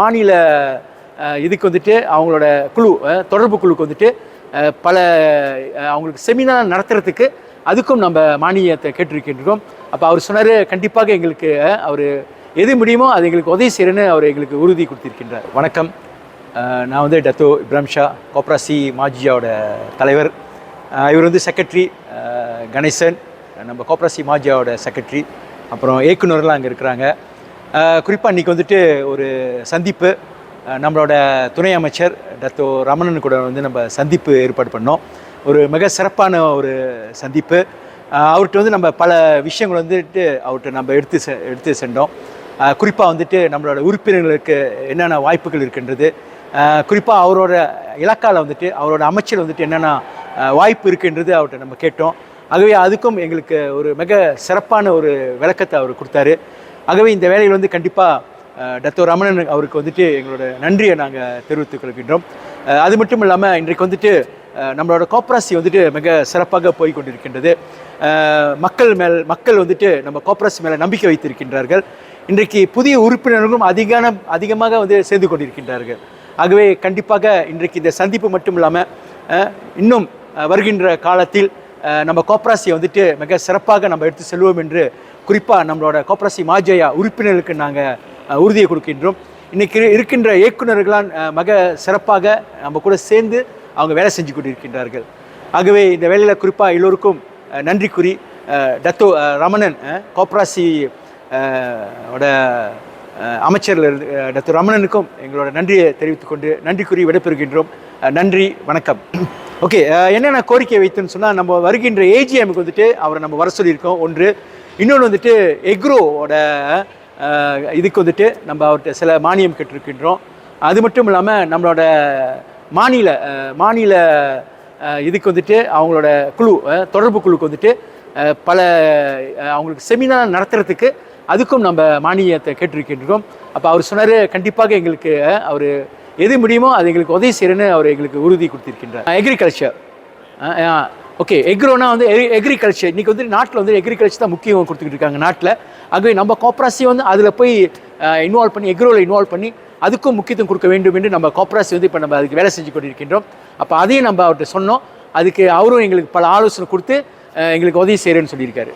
மாநில இதுக்கு வந்துட்டு அவங்களோட குழு தொடர்பு குழுக்கு வந்துட்டு பல அவங்களுக்கு செமினார் நடத்துறதுக்கு அதுக்கும் நம்ம மானியத்தை கேட்டிருக்கின்றோம். அப்போ அவர் சொன்னார் கண்டிப்பாக எங்களுக்கு அவர் எது முடியுமோ அது எங்களுக்கு உதவி செய்கிறேன்னு அவர் எங்களுக்கு உறுதி கொடுத்திருக்கின்றார். வணக்கம். நான் வந்து டத்தோ இப்ராம் ஷா கோப்ராசி மாஜியாவோட தலைவர். இவர் வந்து செக்ரட்டரி கணேசன். நம்ம கோப்ராசி மாஜியாவோட செக்ரட்டரி அப்புறம் இயக்குநர்லாம் அங்கே இருக்கிறாங்க. குறிப்பாக இன்றைக்கி வந்துட்டு ஒரு சந்திப்பு நம்மளோட துணை அமைச்சர் டத்தோ ரமணன் கூட வந்து நம்ம சந்திப்பு ஏற்பாடு பண்ணோம். ஒரு மிக சிறப்பான ஒரு சந்திப்பு. அவர்கிட்ட வந்து நம்ம பல விஷயங்கள் வந்துட்டு அவர்கிட்ட நம்ம எடுத்து செ எடுத்து சென்றோம். குறிப்பாக வந்துட்டு நம்மளோட உறுப்பினர்களுக்கு என்னென்ன வாய்ப்புகள் இருக்கின்றது குறிப்பாக அவரோட இலக்கால் வந்துட்டு அவரோட அமைச்சர் வந்துட்டு என்னென்ன வாய்ப்பு இருக்குன்றது அவர்கிட்ட நம்ம கேட்டோம். ஆகவே அதுக்கும் எங்களுக்கு ஒரு மிக சிறப்பான ஒரு விளக்கத்தை அவர் கொடுத்தாரு. ஆகவே இந்த வேலையில் வந்து கண்டிப்பாக டத்தோ ரமணன் அவருக்கு வந்துட்டு எங்களோட நன்றியை நாங்கள் தெரிவித்துக் கொள்கின்றோம். அது மட்டும் இல்லாமல் இன்றைக்கு வந்துட்டு நம்மளோட கோப்ராசி வந்துட்டு மிக சிறப்பாக போய் கொண்டிருக்கின்றது. மக்கள் மேல் மக்கள் வந்துட்டு நம்ம கோப்ராசி மேலே நம்பிக்கை வைத்திருக்கின்றார்கள். இன்றைக்கு புதிய உறுப்பினர்களும் அதிகான அதிகமாக வந்து சேர்ந்து கொண்டிருக்கின்றார்கள். ஆகவே கண்டிப்பாக இன்றைக்கு இந்த சந்திப்பு மட்டும் இல்லாமல் இன்னும் வருகின்ற காலத்தில் நம்ம கோப்ராசியை வந்துட்டு மிக சிறப்பாக நம்ம எடுத்து செல்வோம் என்று குறிப்பாக நம்மளோட கோப்ராசி மாஜயா உறுப்பினர்களுக்கு நாங்கள் உறுதியை கொடுக்கின்றோம். இன்றைக்கி இருக்கின்ற இயக்குநர்களால் மிக சிறப்பாக நம்ம கூட சேர்ந்து அவங்க வேலை செஞ்சு கொண்டிருக்கின்றார்கள். ஆகவே இந்த வேலையில் குறிப்பாக எல்லோருக்கும் நன்றி கூறி தத்து டத்தோ ரமணன் கோப்ராசி ஓட அமைச்சர் இருந்து- ரமணனுக்கும் எங்களோட நன்றியை தெரிவித்துக்கொண்டு நன்றி கூறி விடைபெறுகின்றோம். நன்றி வணக்கம். ஓகே என்னென்ன கோரிக்கை வைத்துன்னு சொன்னால் நம்ம வருகின்ற ஏஜிஎம்க்கு வந்துட்டு அவரை நம்ம வர சொல்லியிருக்கோம். ஒன்று இன்னொன்று வந்துட்டு எக்ரோவோட இதுக்கு வந்துட்டு நம்ம அவர்கிட்ட சில மானியம் கேட்டிருக்கின்றோம். அது மட்டும் இல்லாமல் நம்மளோட மாநில மாநில இதுக்கு வந்துட்டு அவங்களோட குழு தொடர்பு குழுக்கு வந்துட்டு பல அவங்களுக்கு செமினார் நடத்துறதுக்கு அதுக்கும் நம்ம மானியத்தை கேட்டிருக்கின்றோம். அப்போ அவர் சொன்னார் கண்டிப்பாக எங்களுக்கு அவர் எது முடியுமோ அது எங்களுக்கு உதவி செய்யறேன்னு அவர் எங்களுக்கு உறுதி கொடுத்திருக்கின்றார். அக்ரிகல்ச்சர் ஓகே எக்ரோனா வந்து எக்ரிகல்ச்சர் இன்னைக்கு வந்து நாட்டில் வந்து எக்ரிகல்ச்சர் தான் முக்கியம் கொடுத்துக்கிட்டு இருக்காங்க நாட்டில். ஆகவே நம்ம கோப்ராசி வந்து அதில் போய் இன்வால்வ் பண்ணி எக்ரோவில் இன்வால்வ் பண்ணி அதுக்கும் முக்கியத்துவம் கொடுக்க வேண்டும் என்று நம்ம கோப்ராசி வந்து இப்போ நம்ம அதுக்கு வேலை செஞ்சு கொண்டிருக்கின்றோம். அப்போ அதையும் நம்ம அவர்கிட்ட சொன்னோம். அதுக்கு அவரும் எங்களுக்கு பல ஆலோசனை கொடுத்து எங்களுக்கு உதவி செய்கிறேன்னு சொல்லியிருக்காரு.